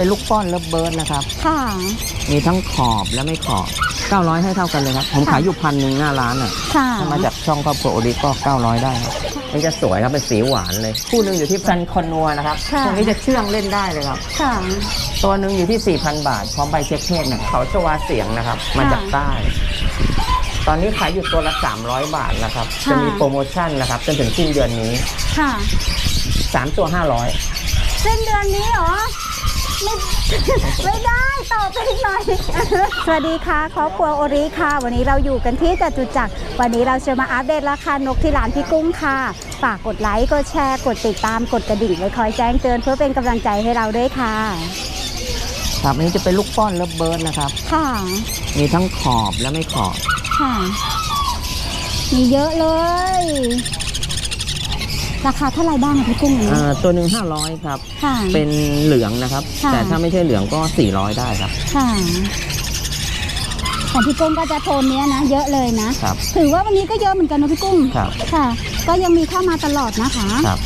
เป็นลูกป้อนเลิฟเบิร์ดนะครับ ค่ะ มีทั้งขอบและไม่ขอบ 900 ให้เท่ากันเลยครับ ผมค่ะขายอยู่พันหนึ่งหน้าร้านอะ ค่ะ ถ้ามาจากช่องครอบครัวโอริก็ 900 ได้ครับนี่จะสวยครับเป็นสีหวานเลย คู่หนึ่งอยู่ที่ซันคอนนัวนะครับค่ะตรงนี้จะเชื่องเล่นได้เลยครับ ค่ะ ตัวหนึ่งอยู่ที่ 4,000 บาท พร้อมใบเช็คเพศเนี่ยเขาชวาเสียงนะครับ มาจากใต้ ตอนนี้ขายอยู่ตัวละ 300 บาทนะครับ ค่ะ จะมีโปรโมชั่นนะครับจนถึงสิ้นเดือนนี้ค่ะ 3 ตัว 500 สิ้นเดือนนี้เหรอ ไม่ไม่ได้ต่อไปอีกหน่อยสวัสดีค่ะครอบครัวโอริค่ะ วันนี้เราอยู่กันที่จตุจักรวันนี้เราจะมาอัปเดตราคานกที่ร้านพี่กุ้งค่ะ ฝากกดไลค์กดแชร์กดติดตามกดกระดิ่งไว้คอยแจ้งเตือนเพื่อเป็นกำลังใจให้เราด้วยค่ะ ครับอันนี้จะเป็นลูกป้อนเลิฟเบิร์ดนะครับ ค่ะ มีทั้งขอบและไม่ขอบค่ะ มีเยอะเลย ราคาเท่าไหร่บ้างอะพี่กุ้งอันนี้ อ่าตัวหนึ่ง500ครับ ค่ะ เป็นเหลืองนะครับ ค่ะ แต่ถ้าไม่ใช่เหลืองก็ 400 ได้ครับ ค่ะ ของพี่กุ้งก็จะโทนเนี้ยนะ เยอะเลยนะ ครับ ถือว่าวันนี้ก็เยอะเหมือนกันนะพี่กุ้ง ครับ ค่ะ ก็ยังมีเข้ามาตลอดนะคะ ครับ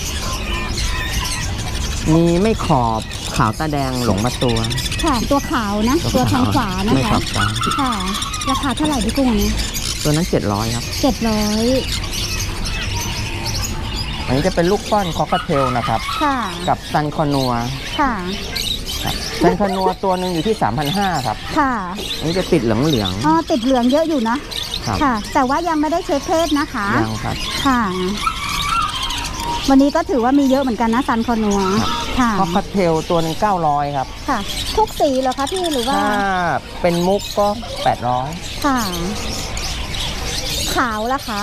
มีไม่ขอบขาวตาแดงหลงมาตัวค่ะ ตัวขาวนะ ตัวทางขวานะไม่ขคะ อบตาค่ะ ราคาเท่าไหร่พี่กุ้งอันนี้ตัวนั้น 700ครับ เจ็ดร้อยอั นนี้จะเป็นลูกป้อนคอกเทลนะครับ ค่ะกับซันคอนัวค่ะครับซันคอนัวตัวหนึ่งอยู่ที่3,500ครับค่ะอันนี้จะติดเหลืองเหลืองอ๋อติดเหลืองเยอะอยู่นะๆครับค่ะ แต่ว่ายังไม่ได้เช็คเพศนะคะ ยังครับ ค่ะ วันนี้ก็ถือว่ามีเยอะเหมือนกันนะซันคอนัวครับ ค่ะ คอกเทลตัวหนึ่ง900ครับค่ะ ทุกสีเหรอคะพี่หรือว่า ถ้าเป็นมุกก็800ค่ะ ขาวล่ะคะ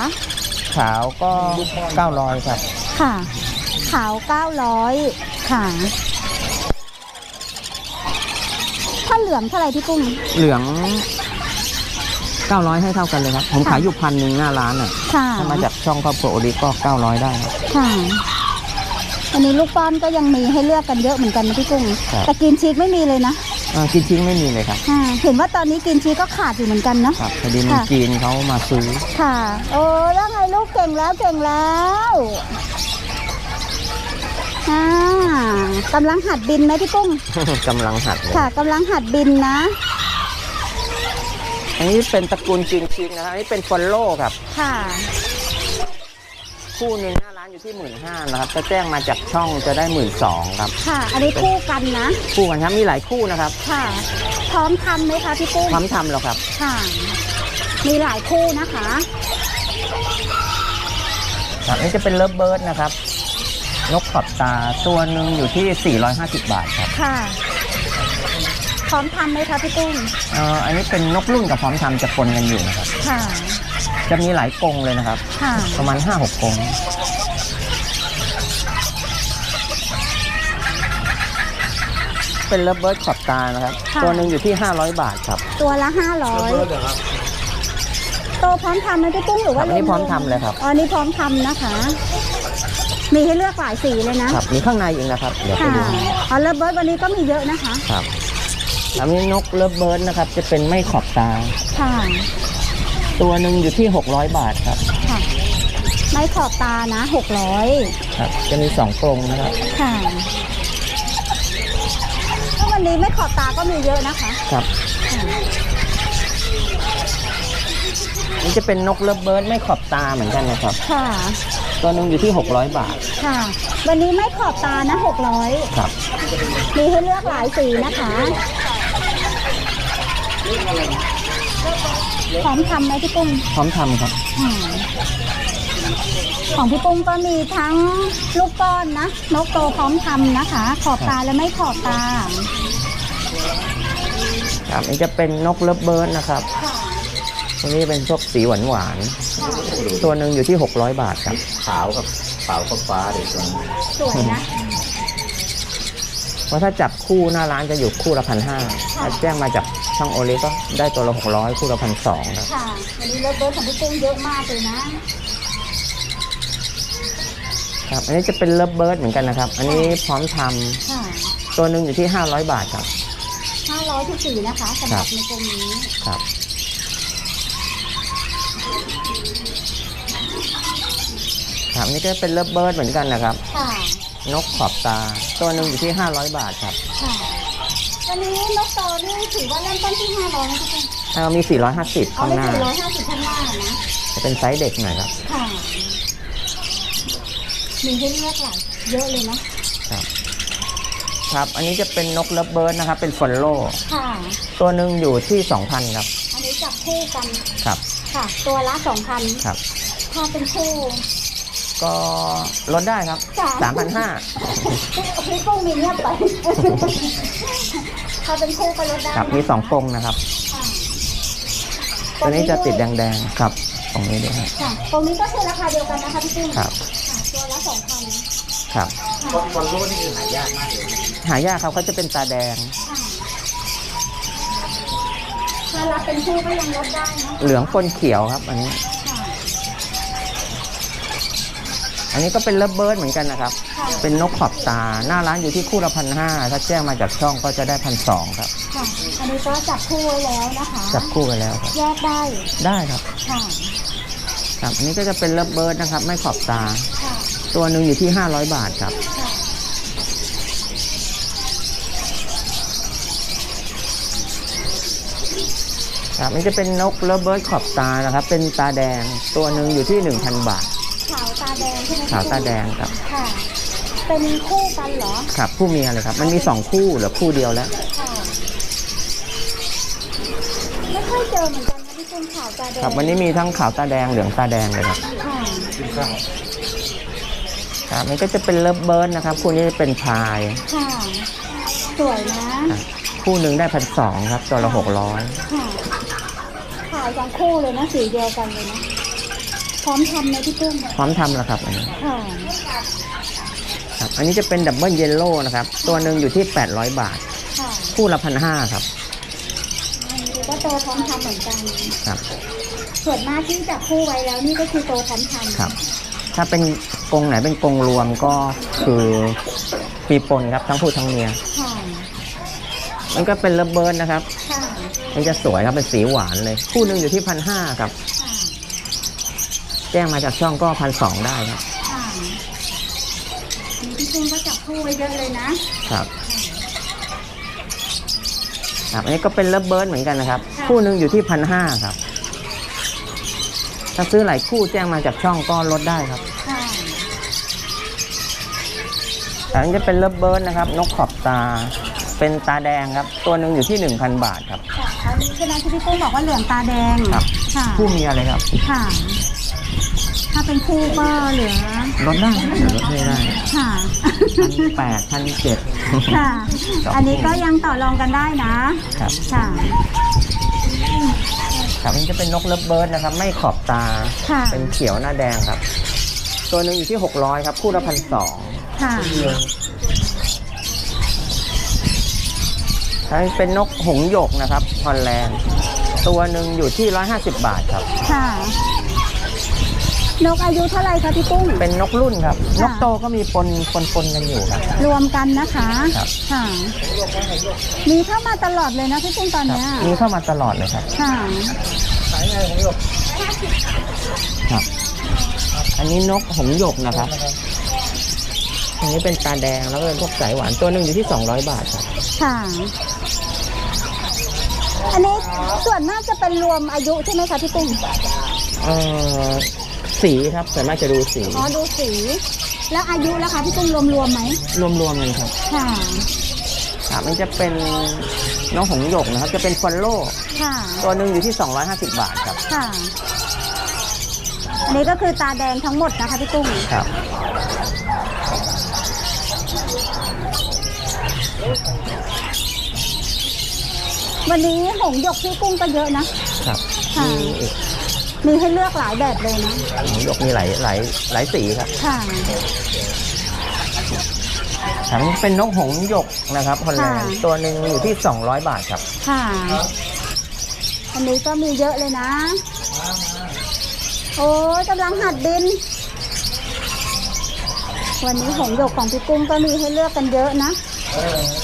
ขาวก็900ครับ ค่ะ ขาวเก้าร้อยค่ะ ถ้าเหลืองเท่าไหร่พี่กุ้ง เหลือง 900 ให้เท่ากันเลยครับ ผมค่ะขายอยู่พันหนึ่งหน้าร้านอะ ค่ะ ถ้ามาจากช่องครอบครัวโอริก็ 900 ได้ครับ ค่ะ อันนี้ลูกป้อนก็ยังมีให้เลือกกันเยอะเหมือนกันนะพี่กุ้ง ครับ แต่กินชีสไม่มีเลยนะอ่ากินชิ้นไม่มีเลยครับค่ะเห็นว่าตอนนี้กินชีสก็ขาดอยู่เหมือนกันเนาะ ครับพอดีมันค่ะ จีนเขามาซื้อ ค่ะ โอ้แล้วไงลูกเก่งแล้วเก่งแล้ว อ่ากำลังหัดบินไหมพี่กุ้ง กำลังหัดเลยค่ะกำลังหัดบินนะ อันนี้เป็นตระกูลจีนชิงนะครับอันนี้เป็นฟอลโล่ครับ ค่ะ คู่หนึ่งหน้าร้านอยู่ที่หมื่นห้านะครับถ้าแจ้งมาจากช่องจะได้หมื่นสองครับ ค่ะ อันนี้คู่กันนะ คู่กันครับมีหลายคู่นะครับค่ะ พร้อมทำไหมคะพี่กุ้ง พร้อมทำแล้วครับ ค่ะ มีหลายคู่นะคะ ครับอันนี้จะเป็นเลิฟเบิร์ดนะครับ นกขอบตาตัวหนึ่งอยู่ที่ 450 บาทครับค่ะ พร้อมทำไหมคะพี่กุ้งเอ่ออันนี้เป็นนกรุ่นกับพร้อมทำจะปนกันอยู่นะครับ ค่ะ จะมีหลายกรงเลยนะครับ ค่ะ ประมาณ 5-6กรงเป็นเลิฟเบิร์ดขอบตานะครับ ค่ะ ตัวหนึ่งอยู่ที่ 500 บาทครับตัวละห้าร้อยโตพร้อมทำไหมพี่กุ้งหรือว่าครับอันนี้วๆพร้อมทำเลยครับ อ๋ออันนี้พร้อมทำนะคะ มีให้เลือกหลายสีเลยนะ ครับมีข้างในอีกนะครับเดี๋ยวไปค่ะดูอ๋อเลิฟเบิร์ดวันนี้ก็มีเยอะนะคะ ครับแล้วมีนกเลิฟเบิร์ดนะครับ จะเป็นไม่ขอบตา ค่ะ ตัวหนึ่งอยู่ที่ 600 บาทครับค่ะ ไม่ขอบตานะหกร้อยครับ จะมีสองกรงนะครับค่ะก็วันนี้ไม่ขอบตาก็มีเยอะนะคะ ครับนี่จะเป็นนกเลิฟเบิร์ดไม่ขอบตาเหมือนกันนะครับ ค่ะ ตัวหนึ่งอยู่ที่ 600 บาทค่ะ วันนี้ไม่ขอบตานะหกร้อยครับมีให้เลือกหลายสีนะคะพร้อมทำไหมพี่กุ้งพร้อมทำครับอืมของพี่กุ้งก็มีทั้งลูกก้อนนะ นกโตพร้อมทำนะคะ ขอบตาและไม่ขอบตา ครับนี่จะเป็นนกเลิฟเบิร์ดนะครับ ค่ะ ตัวนี้เป็นพวกสีหวานหวานๆตัวหนึ่งอยู่ที่ 600 บาทครับ ขาวกับขาวกับฟ้าเด็กตัวนี้สวยนะ เพราะถ้าจับคู่หน้าร้านจะอยู่คู่ละพันห้าถ้าแจ้งมาจากช่องโอเลก็ได้ตัวละ600 คู่ละพันสองครับ ค่ะ วันนี้เลิฟเบิร์ดของพี่กุ้งเยอะมากเลยนะ ครับ อันนี้จะเป็นเลิฟเบิร์ดเหมือนกันนะครับ อันนี้พร้อมทำค่ะตัวหนึ่งอยู่ที่ 500 บาทครับ ห้าร้อยทุกสีนะคะสำหรับในตรงนี้ ครับ ครับนี่ก็เป็นเลิฟเบิร์ดเหมือนกันนะครับ ค่ะ นกขอบตา ตัวหนึ่งอยู่ที่ 500 บาทครับค่ะอันนี้นกโตนี่ถือว่าเริ่มต้นที่ห้าร้อยนะพี่กุ้งเอ่อมี 450เอาข้างไปหน้า สี่ร้อยห้าสิบข้างหน้านะ จะเป็นไซส์เด็กหน่อยครับ ค่ะมีให้เลือกหลายเยอะเลยเนาะครับ อันนี้จะเป็นนกเลิฟเบิร์ดนะครับ เป็นฟอลโล่ค่ะ ตัวหนึ่งอยู่ที่ 2,000 ครับ อันนี้จับคู่กัน ครับ ค่ะ ตัวละสองพัน ครับ ถ้าเป็นคู่ ก็ลดได้ครับสาม3,500พี่กุ้งมีเงียบไปถ้าเป็นคู่ก็ลดได้ครับมี2กรงนะครับค่ะตัวนี้จะติดแดงๆครับตรงนี้ด้วยครับค่ะตรงนี้ก็คือราคาเดียวกันนะคะพี่กุ้งครับค่ะตัวละสองพันครับค่ะคนรู้นี่คือหายากมากเลยหายากครับเขาจะเป็นตาแดงค่ะถ้ารับเป็นคู่ก็ยังลดได้เนอะเหลืองปนเขียวครับอันนี้ อันนี้ก็เป็นเลิฟเบิร์ดเหมือนกันนะครับค่ะเป็นนกขอบตา หน้าร้านอยู่ที่คู่ละพันห้าถ้าแจ้งมาจากช่องก็จะได้พันสองครับ ค่ะ อันนี้ก็จับคู่ไว้แล้วนะคะจับคู่กันแล้วครับ แยกได้ได้ครับ ค่ะครับอันนี้ก็จะเป็นเลิฟเบิร์ดนะครับ ไม่ขอบตา ค่ะตัวหนึ่งอยู่ที่ 500 บาทครับ ค่ะครับอันนี้จะเป็นนกเลิฟเบิร์ดขอบตานะครับ เป็นตาแดง ตัวหนึ่งอยู่ที่ 1,000 บาทขาว ตาแดงใช่ไหมขาวตาแดงครับ ค่ะ เป็นคู่กันเหรอ ครับคู่เมียเลยครับ มันมี2คู่เหลือคู่เดียวแล้ว ค่ะ ไม่ค่อยเจอเหมือนกันนะพี่กุ้งขาวตาแดงครับวันนี้มีทั้งขาวตาแดงเหลืองตาแดงเลยครับค่ะครับมันก็จะเป็นเลิฟเบิร์ดนะครับ คู่นี้เป็นพายค่ะ สวยนะ ครับคู่หนึ่งได้พันสองครับตัวละหกร้อยค่ะขายสองคู่เลยนะสีเดียวกันเลยนะ พร้อมทำนะพี่กุ้งพร้อมทำแล้วครับอันนี้ค่ะครับอันนี้จะเป็นดับเบิลเยลโล่นะครับ ตัวหนึ่งอยู่ที่ 800 บาท ค่ะคู่ละพันห้าครับอันนี้ก็โตพร้อมทำเหมือนกัน ครับ ส่วนมากที่จับคู่ไว้แล้วนี่ก็คือโตพร้อมทำครับ ถ้าเป็นกรงไหนเป็นกรงรวมก็คือมีปนครับทั้งผู้ทั้งเมีย ค่ะ มันก็เป็นเลิฟเบิร์ดนะครับ ค่ะ มันจะสวยครับเป็นสีหวานเลย คู่หนึ่งอยู่ที่พันห้าครับค่ะ แจ้งมาจากช่องก็พันสองได้ครับ ค่ะอันนี้พี่กุ้งก็จับคู่ไว้เยอะเลยนะครับ ครับอันนี้ก็เป็นเลิฟเบิร์ดเหมือนกันนะครับ คู่หนึ่งอยู่ที่พันห้าครับ ถ้าซื้อหลายคู่แจ้งมาจากช่องก็ลดได้ครับค่ะอันนี้จะเป็นเลิฟเบิร์ดนะครับ นกขอบตา เป็นตาแดงครับ ตัวหนึ่งอยู่ที่ 1,000 บาทครับ ค่ะอันนี้ใช่ไหมที่พี่กุ้งบอกว่าเหลืองตาแดงครับ ค่ะ คู่เมียเลยครับ ค่ะ ถ้าเป็นคู่ก็เหลือลดได้ครับเดี๋ยวลดให้ได้ค่ะ พันแปดพันเจ็ด ค่ะอันนี้ก็ยังต่อรองกันได้นะ ครับค่ะ ครับนี่จะเป็นนกเลิฟเบิร์ดนะครับ ไม่ขอบตา ค่ะ เป็นเขียวหน้าแดงครับ ตัวหนึ่งอยู่ที่ 600 ครับ คู่ละพันสองค่ะถ้าเป็นนกหงส์หยกนะครับฮอลแลนด์ ตัวหนึ่งอยู่ที่ 150 บาทครับ ค่ะ นกอายุเท่าไหร่คะพี่กุ้ง เป็นนกรุ่นครับนค่ะกโตก็มีปนปนปนกันอยู่ครับ รวมกันนะคะครับ ค่ะ มีเข้ามาตลอดเลยนะพี่กุ้งตอนครับเนี้ยมีเข้ามาตลอดเลยครับ ค่ะ ครับ อันนี้นกหงส์หยกนะครับ อันนี้เป็นตาแดงแล้วก็เป็นพวกสายหวานตัวหนึ่งอยู่ที่ 200 บาทครับ ค่ะ อันนี้ส่วนมากจะเป็นรวมอายุใช่ไหมคะพี่กุ้ง เอ่อ สีครับส่วนมากจะดูสีอ๋อดูสี แล้วอายุแล้วคะพี่กุ้งรวมๆไหมรวมๆกันครับค่ะครับมันจะเป็นน้องหงส์หยกนะครับ จะเป็นฟอลโล่ค่ะตัวหนึ่งอยู่ที่ 250 บาทครับค่ะ อันนี้ก็คือตาแดงทั้งหมดนะคะพี่กุ้งครับ วันนี้หงส์หยกพี่กุ้งก็เยอะนะครับค่ะ มีอีก มีให้เลือกหลายแบบเลยนะหงส์หยกมีหลายหลายหลายสีครับค่ะทั้งเป็นนกหงส์หยกนะครับฮอลแลนด์ค่ะตัวหนึ่งอยู่ที่ 200 บาทครับ ค่ะ อันนี้ก็มีเยอะเลยนะ โอ้ยกำลังหัดบิน วันนี้หงส์หยกของพี่กุ้งก็มีให้เลือกกันเยอะนะ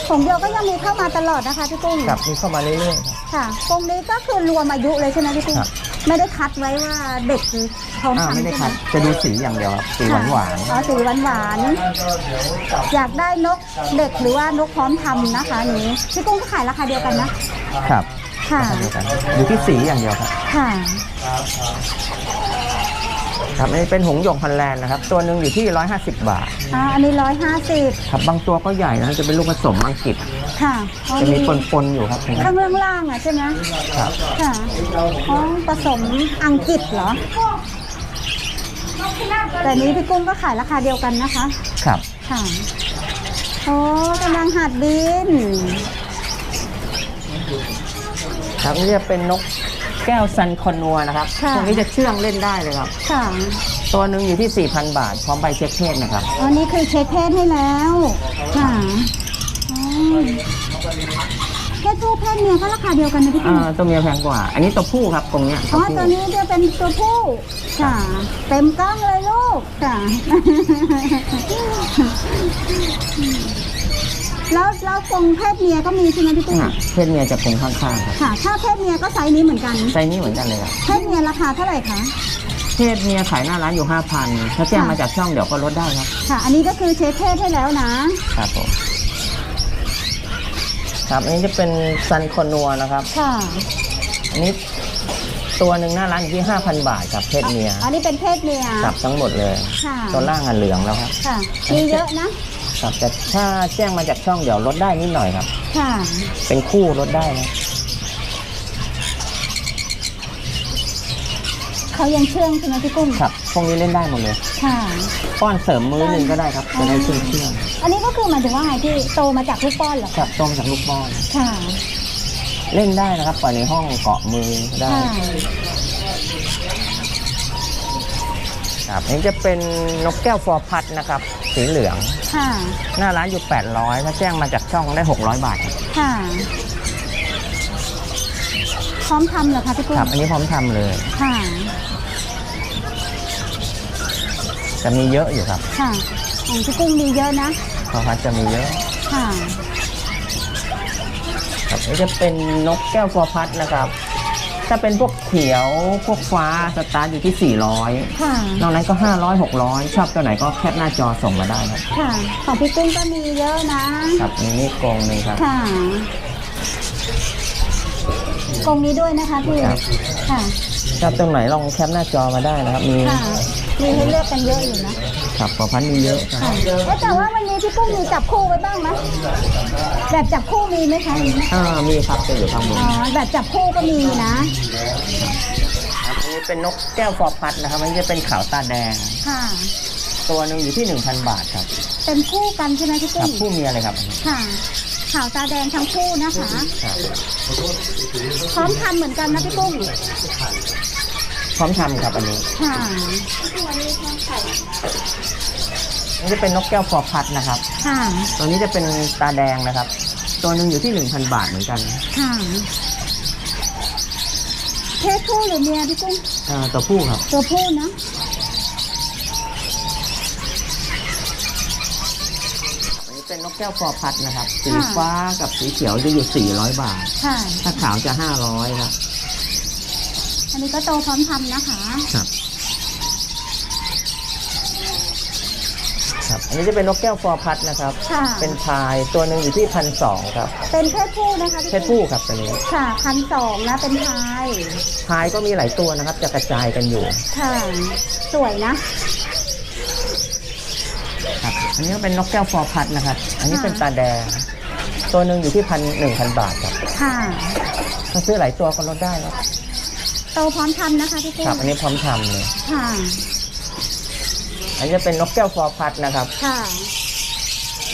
หงส์หยกก็ยังมีเข้ามาตลอดนะคะพี่กุ้ง ครับมีเข้ามาเรื่อยๆครับค่ะกรงนี้ก็คือรวมอายุเลยใช่ไหมพี่กุ้งครับ ไม่ได้คัดไว้ว่าเด็กคือพร้อมอ่าทำไม่ได้ใช่หคัดจะดูสีอย่างเดียวครับสีหวานหวานอ๋อสีหวานหวานๆอยากได้นกเด็กหรือว่านกพร้อมทำนะคะอย่างนี้พี่กุ้งก็ขายราคาเดียวกันนะ ๆครับค่ะ ราคาเดียวกันอยู่ที่สีอย่างเดียวครับค่ะครับอันนี้เป็นหงส์หยกฮอลแลนด์นะครับ ตัวหนึ่งอยู่ที่ 150 บาทอ่าอันนี้ร้อยห้าสิบครับบางตัวก็ใหญ่นะจะเป็นลูกผสมอังกฤษ ค่ะอ๋อจะมีปนๆอยู่ครับตรงนี้ข้างล่างล่างๆอะใช่ไหมครับ ค่ะอ๋อผสมอังกฤษเหรอ แต่นี้พี่กุ้งก็ขายราคาเดียวกันนะคะ ครับ ค่ะ โอ้กำลังหัดบิน ครับนี่จะเป็นนกแก้วซันคอนัวนะครับค่ะ ตัวนี้จะเชื่องเล่นได้เลยครับ ค่ะ ตัวหนึ่งอยู่ที่ 4,000 บาท พร้อมใบเช็คเพศนะครับ อันนี้คือเช็คเพศให้แล้ว ค่ะอ๋อ เพศผู้เพศเมียก็ราคาเดียวกันนะพี่กุ้อ่างตัวเมียแพงกว่า อันนี้ตัวผู้ครับตรงเนี้ยอ๋อผู้ตัวนี้จะเป็นตัวผู้ค่ะเต็มกล้องเลยลูกค่ะแล้วแล้วกรงเพศเมียก็มีใช่ไหมพี่กุ้งอ่าเพศเมียจะคงข้างๆครับค่ะ ถ้าเพศเมียก็ไซส์นี้เหมือนกัน ไซส์นี้เหมือนกันเลยครับเพศเมียราคาเท่าไหร่คะ เพศเมียขายหน้าร้านอยู่5,000ถ้าแจ้งมาจากช่องเดี๋ยวก็ลดได้ครับ ค่ะ อันนี้ก็คือเช็คเพศให้แล้วนะ ครับผม ครับอันนี้จะเป็นซันคอนัวนะครับ ค่ะ อันนี้ตัวหนึ่งหน้าร้านอยู่ที่5,000 บาทครับเพศเมียอันนี้เป็นเพศเมีย ครับทั้งหมดเลยค่ะ ตัวล่างอะเหลืองแล้วครับค่ะ มีเยอะนะ ครับแต่ถ้าแจ้งมาจากช่องเดี๋ยวลดได้นิดหน่อยครับ ค่ะ เป็นคู่ลดได้นะ เขายังเชื่องใช่ไหมพี่กุ้งครับพวกนี้เล่นได้หมดเลยค่ะ ป้อนเสริมมื้อหนึ่งก็ได้ครับจะได้เชื่องเชื่องอันนี้ก็คือหมายถึงว่าไงที่โตมาจากลูกป้อนเหรอครับต้มจากลูกป้อน ค่ะ เล่นได้นะครับปล่อยในห้องเกาะมือได้ค่ะครับอันนี้จะเป็นนกแก้วฟอร์พัดนะครับ สีเหลือง ค่ะ หน้าร้านอยู่ 800ถ้าแจ้งมาจากช่องได้ 600 บาทครับค่ะ พร้อมทำเหรอคะพี่กุ้งครับ อันนี้พร้อมทำเลย ค่ะ จะมีเยอะอยู่ครับค่ะของพี่กุ้งมีเยอะนะฟอร์พัดจะมีเยอะ ค่ะ ครับอันนี้จะเป็นนกแก้วฟอร์พัดนะครับ ถ้าเป็นพวกเขียวพวกฟ้าสตาร์ทอยู่ที่ 400ค่ะ นอกนั้นก็ 500 600 ชอบตัวไหนก็แคปหน้าจอส่งมาได้ครับค่ะ ของพี่กุ้งก็มีเยอะนะ ครับอันนี้กรงหนึ่งครับ ค่ะ กรงนี้ด้วยนะคะพี่ครับ ค่ะชอบตัวไหนลองแคปหน้าจอมาได้นะครับ มีค่ะมีให้เลือกกันเยอะอยู่นะครับฟอร์พัดมีเยอะครับค่ะเอ๊ะแต่ว่าวันนี้พี่กุ้งมีจับคู่ไว้บ้างไหมแบบจับคู่มีไหมคะอ่ามีครับจะอยู่ข้างบนอ๋อแบบจับคู่ก็มีนะครับอันนี้เป็นนกแก้วฟอร์พัดนะครับอันนี้จะเป็นขาวตาแดง ค่ะ ตัวหนึ่งอยู่ที่ 1,000 บาทครับเป็นคู่กันใช่ไหมพี่คกุ้รับงผู้มีอะไรครับ ค่ะขาวตาแดงทั้งคู่นะคะครับพร้อมทำเหมือนกันนะพี่กุ้งพร้อมทำครับอันนี้ค่ะอันนี้จะเป็นนกแก้วฟอร์พัดนะครับ ค่ะตัวนี้จะเป็นตาแดงนะครับ ตัวหนึ่งอยู่ที่1,000บาทเหมือนกันค่ะเพศผู้หรือเมียพี่กุ้งอ่าตัวผู้ครับ ตัวผู้นะ อันนี้เป็นนก แก้วฟอร์พัดนะครับ สีค่ะฟ้ากับสีเขียวจะอยู่ 400 บาทค่ะถ้าขาวจะ 500ครับ อันนี้ก็โตพร้อมทำนะคะ ครับ ครับ อันนี้จะเป็นนกแก้วฟอร์พัดนะครับ ค่ะ เป็นพายตัวหนึ่งอยู่ที่พันสองครับ เป็นเพศผู้นะคะพี่เพศผู้ครับตัวนี้ ค่ะพันสองนะเป็นพาย พายก็มีหลายตัวนะครับ จะกระจายกันอยู่ ค่ะ สวยนะ ครับอันนี้ก็เป็นนกแก้วฟอร์พัดนะครับ อันนี้ค่ะเป็นตาแดง ตัวหนึ่งอยู่ที่พันหนึ่งพันบาทครับค่ะถ้าซื้อหลายตัวก็ลดได้ครับโตพร้อมทำนะคะพี่กุ้ครับงอันนี้พร้อมทำเลยค่ะ อันนี้จะเป็นนกแก้วฟอร์พัดนะครับ ค่ะ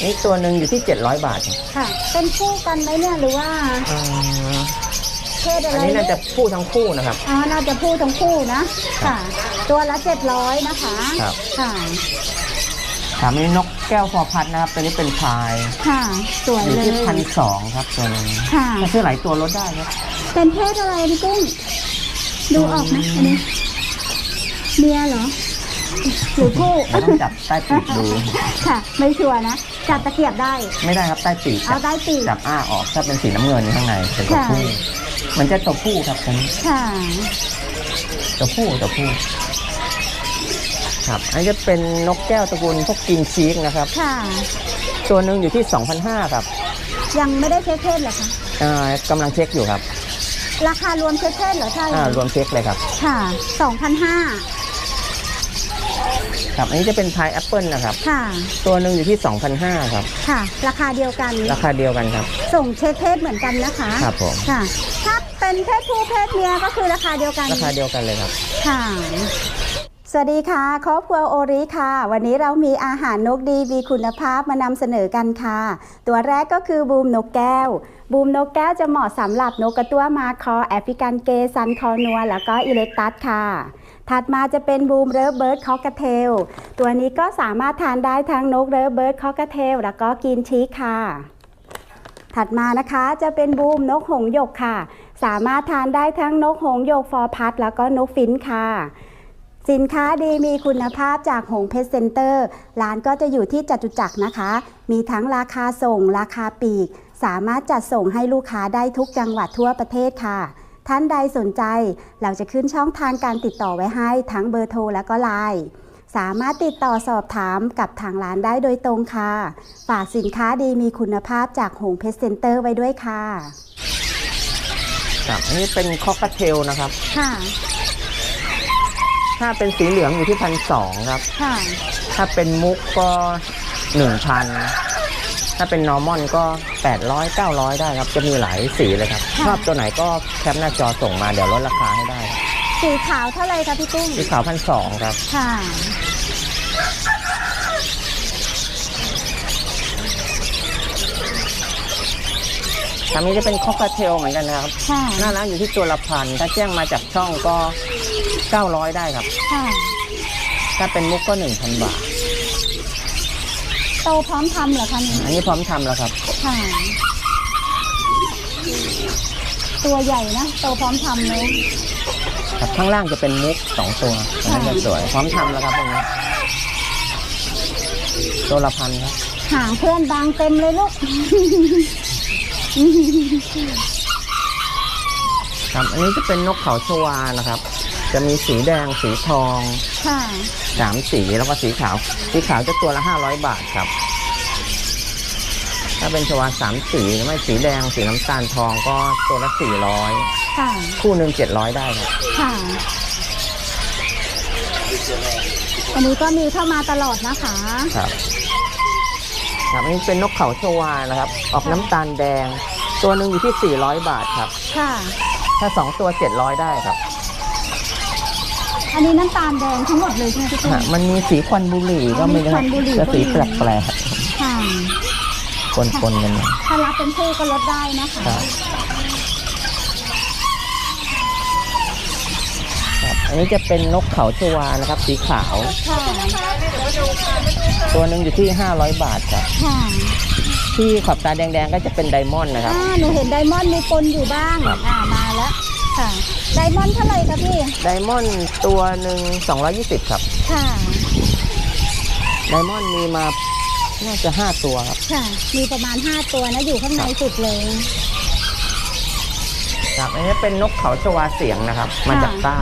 นี่ตัวหนึ่งอยู่ที่ 700 บาทครับค่ะ เป็นคู่กันไหมเนี่ยหรือว่าอ่าเพศอะไรอันนี้น่าจะคู่ทั้งคู่นะครับ อ๋อ น่าจะคู่ทั้งคู่นะ ค่ะ ตัวละเจ็ดร้อยนะคะ ครับ ค่ะ ถามนี้นกแก้วฟอร์พัดนะครับตัวนี้เป็นพายค่ะ สวยอยู่เลย ที่พันสองครับตัวหนึงค่ะ ถ้าซื้อหลายตัวลดได้ครับ เป็นเพศอะไรพี่กุ้ง ดูออกไหมอันนี้เมียเหรอ หรือผู้ เราต้องจับใต้ปีกดู ค่ะ ไม่ชัวร์นะ จับตะเกียบได้ ไม่ได้ครับใต้ปีกเอาได้ปีก จับอ้าออกถ้าเป็นสีน้ำเงินข้างในเป็นตัวค่ะผู้มันจะตัวผู้ครับตัวนี้ค่ะ ตัวผู้ตัวผู้ ครับ อันนี้จะเป็นนกแก้วตระกูลพวกกินชีกนะครับ ค่ะ ตัวหนึ่งอยู่ที่2,500ครับยังไม่ได้เช็คเพศเหรอคะ อ่ากำลังเช็คอยู่ครับ ราคารวมเช็คเพศเหรอใช่อ่ารวมเช็คเลยครับ ค่ะสองพันห้าครับ อันนี้จะเป็นพายแอปเปิลนะครับ ค่ะ ตัวหนึ่งอยู่ที่2,500ครับ ค่ะ ราคาเดียวกัน ราคาเดียวกันครับ ส่งเช็คเพศเหมือนกันนะคะ ครับผม ค่ะ ถ้าเป็นเพศผู้เพศเมียก็คือราคาเดียวกัน ราคาเดียวกันเลยครับ ค่ะ สวัสดีค่ะครอบครัวโอริค่ะ วันนี้เรามีอาหารนกดีมีคุณภาพมานำเสนอกันค่ะ ตัวแรกก็คือบูมนกแก้ว บูมนกแก้วจะเหมาะสำหรับนกกระตั้วมาคอแอฟริกันเกซันคอนัว แล้วก็อิเล็กตัสค่ะ ถัดมาจะเป็นบูมเร v เบิร์ดคอกเทล ตัวนี้ก็สามารถทานได้ทั้งนกเร v เบิร์ดคอกเทล แล้วก็กินชีสค่ะ ถัดมานะคะจะเป็นบูมนกหงหยกค่ะ สามารถทานได้ทั้งนกหงหยกฟอร์พัดแล้วก็นกฟินช์ค่ะ สินค้าดีมีคุณภาพจากหงเพชรเซ็นเตอร์ ร้านก็จะอยู่ที่จตุจักรนะคะ มีทั้งราคาส่ง ราคาปลีก สามารถจัดส่งให้ลูกค้าได้ทุกจังหวัดทั่วประเทศค่ะ ท่านใดสนใจ เราจะขึ้นช่องทางการติดต่อไว้ให้ทั้งเบอร์โทรและก็ไลน์สามารถติดต่อสอบถามกับทางร้านได้โดยตรงค่ะ ฝากสินค้าดีมีคุณภาพจากหงเพชรเซ็นเตอร์ไว้ด้วยค่ะ ครับอันนี้เป็นคอกเทลนะครับ ค่ะ ถ้าเป็นสีเหลืองอยู่ที่พันสองครับ ค่ะ ถ้าเป็นมุกก็หนึ่งพันถ้าเป็นนอร์มอนก็แปดร้อยเก้าร้อยได้ครับ จะมีหลายสีเลยครับค่ะชอบตัวไหนก็แคปหน้าจอส่งมาเดี๋ยวลดราคาให้ได้สีขาวเท่าไหรคะพี่กุ้ง สีขาวพันสองครับ ค่ะ ทางนี้จะเป็นคอกเทลเหมือนกันนะครับ ค่ะ หน้าร้านอยู่ที่ตัวละพัน ถ้าแจ้งมาจากช่องก็ เก้าร้อยได้ครับ ค่ะ ถ้าเป็นมุกก็หนึ่งพันบาท โตพร้อมทำเหรอคะนี่อันนี้พร้อมทำแล้วครับ ค่ะ ตัวใหญ่นะโตพร้อมทำเลย ครับข้างล่างจะเป็นมุกสองตัวอันนั้นจะสวย พร้อมทำแล้วครับตรงนี้ตัวละพันครับ หางเพื่อนบางเต็มเลยลูก ครับ อันนี้จะเป็นนกเขาชวานะครับ จะมีสีแดงสีทองค่ะสามสีแล้วก็สีขาว สีขาวจะตัวละห้าร้อยบาทครับ ถ้าเป็นชวาสามสีหรือไม่สีแดงสีน้ำตาลทองก็ตัวละสี่ร้อยค่ะคู่หนึ่งเจ็ดร้อยได้ครับค่ะ อันนี้ก็มีเข้ามาตลอดนะคะ ครับ ครับอันนี้เป็นนกเขาชวานะครับ ออกน้ำตาลแดง ตัวหนึ่งอยู่ที่400บาทครับ ค่ะ ถ้า2ตัว700ได้ครับ อันนี้น้ำตาลแดงทั้งหมดเลยใช่ไหมพี่กุ้งฮะมันมีสีควันบุหรี่ก็ไม่มีควันบุหรี่จะสีก็แปมีลกค่ะ ๆปนๆกันมาถ้ารับเป็นคู่ก็ลดได้นะคะ ครับครับอันนี้จะเป็นนกเขาชวานะครับ สีขาว ค่ะ ตัวหนึ่งอยู่ที่ 500 บาทครับค่ะที่ขอบตาแดงๆก็จะเป็นไดมอนด์นะครับ อ่าหนูเห็นไดมอนด์มีปนอยู่บ้าง ครับ อ่ามาแล้ว ค่ะ ไดมอนด์เท่าไหร่คะพี่ ไดมอนด์ตัวหนึ่ง220 ครับ ค่ะ ไดมอนด์มีมาน่าจะ 5 ตัวครับ ค่ะ มีประมาณ 5 ตัวนะอยู่ข้างในสุดเลย ครับ อันนี้เป็นนกเขาชวาเสียงนะครับ มาจากใต้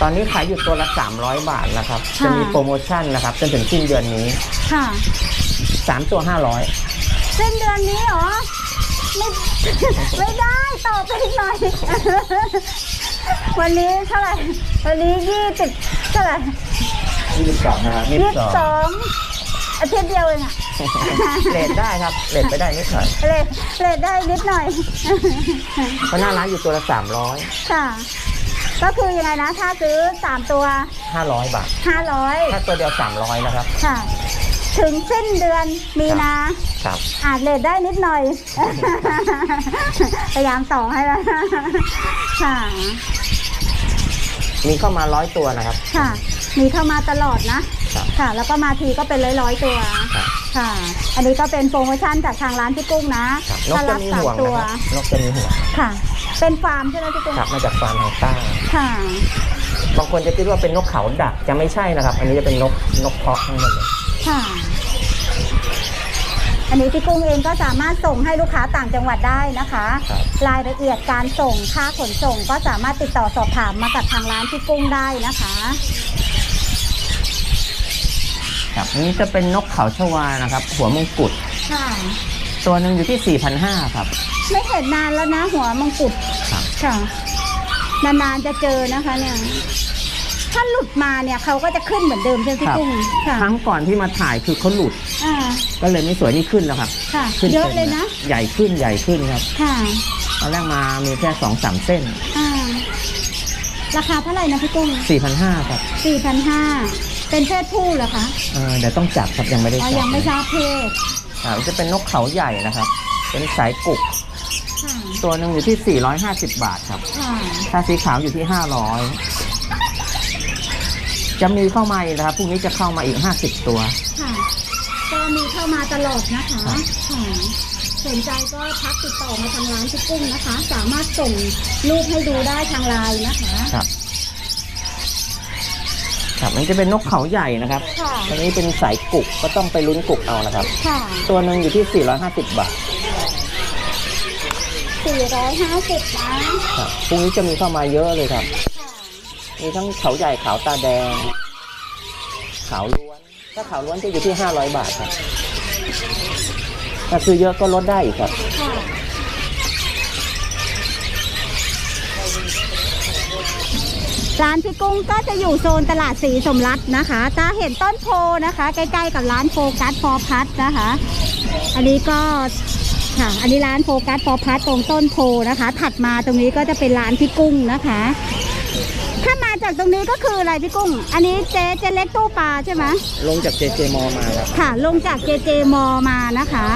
ตอนนี้ขายอยู่ตัวละ 300 บาทนะครับ ค่ะ จะมีโปรโมชั่นนะครับจนถึงสิ้นเดือนนี้ ค่ะ 3 ตัว 500สิ้นเดือนนี้เหรอ ไม่ไม่ได้ต่อไปอีกหน่อย วันนี้เท่าไหร่ วันนี้ยี่สิบเท่าไหร่ยี่สิบสองนะครับยี่ยี่สิสิบบสสององอาทิตย์เดียวเองอะเลทได้ครับเลทไปได้นิดหน่อยเลทเลทได้นิดหน่อยเพราะหน้าร้านอยู่ตัวละ300ค่ะก็คือยังไงนะ ถ้าซื้อสามตัว 500 บาทห้าร้อยถ้าตัวเดียว 300 นะครับ ค่ะ ถึงสิ้นเดือนมีนาครับอาจเลทได้นิดหน่อย พยายามส่องให้แล้วค่ะ มีเข้ามาร้อยตัวนะครับ ค่ะ มีเข้ามาตลอดนะครับค่ะ แล้วก็มาทีก็เป็นร้อยร้อยๆตัวครับค่ะ อันนี้ก็เป็นโปรโมชั่นจากทางร้านพี่กุ้งนะครับนกถ้าจะรับมีสามห่วงตันะวครับนกจะมีห่วงค่ะ เป็นฟาร์มใช่ไหมพี่กุ้งครับมาจากฟาร์มทางใต้ค่ะบางคนจะคิดว่าเป็นนกเขาดักจะไม่ใช่นะครับ อันนี้จะเป็นนกนกเพาะทั้งหมดเลยค่ะ อันนี้พี่กุ้งเองก็สามารถส่งให้ลูกค้าต่างจังหวัดได้นะคะ ครับ รายละเอียดการส่งค่าขนส่งก็สามารถติดต่อสอบถามมากับทางร้านพี่กุ้งได้นะคะ ครับนี่จะเป็นนกเขาชวานะครับ หัวมงกุฎค่ะ ตัวหนึ่งอยู่ที่ 4,500ครับ ไม่เห็นนานแล้วนะหัวมงกุฎครับ ค่ะ นานๆจะเจอนะคะเนี่ย ถ้าหลุดมาเนี่ยเขาก็จะขึ้นเหมือนเดิมใช่ไหมพี่ครับกุ้งค่ะครั้งก่อนที่มาถ่ายคือเขาหลุด อ่า ก็เลยไม่สวยนี่ขึ้นแล้วครับค่ะขึ้นเยอะต็มเลยนะ ใหญ่ขึ้นใหญ่ขึ้นครับ ค่ะตอนแรกมามีแค่สองสามเส้น อ่า ราคาเท่าไหร่นะพี่กุ้ง4,500ครับสี่พันห้าเป็นเพศผู้เหรอคะเออเดี๋ยวต้องจับครับยังไม่ได้อ๋อจับยังไม่ทราบเพศครับจะเป็นนกเขาใหญ่นะครับ เป็นสายกุก ค่ะตัวหนึ่งอยู่ที่ 450 บาทครับ ค่ะ ถ้าสีขาวอยู่ที่ 500 จะมีเข้ามาอีกนะครับพรุ่งนี้จะเข้ามาอีก 50 ตัว ค่ะ ก็มีเข้ามาตลอดนะคะครับค่ะสนใจก็ทักติดต่อมาทางร้านพี่กุ้งนะคะ สามารถส่งรูปให้ดูได้ทางไลน์นะคะครับ ครับมันจะเป็นนกเขาใหญ่นะครับค่ะอันนี้เป็นสายกุกก็ต้องไปลุ้นกุกเอานะครับ ค่ะตัวหนึ่งอยู่ที่ 450 บาท450นะ ครับพรุ่งนี้จะมีเข้ามาเยอะเลยครับค่ะ มีทั้งเขาใหญ่ขาวตาแดง ขาวล้วน ถ้าขาวล้วนจะอยู่ที่500บาทครับ ถ้าซื้อเยอะก็ลดได้อีกครับค่ะร้านพี่กุ้งก็จะอยู่โซนตลาดสีสมรัตน์นะคะถ้าเห็นต้นโพนะคะ ใกล้ๆกับร้านโฟกัสฟอร์พัทนะคะ อันนี้ก็ค่ะ อันนี้ร้านโฟกัสฟอร์พัทตรงต้นโพนะคะ ถัดมาตรงนี้ก็จะเป็นร้านพี่กุ้งนะคะ จากตรงนี้ก็คืออะไรพี่กุ้ง อันนี้เจ๊เจ๊เล็กตู้ปลาใช่ไหมลงจากเจเจมอมาครับ ค่ะ ลงจากเจเจมอมานะคะ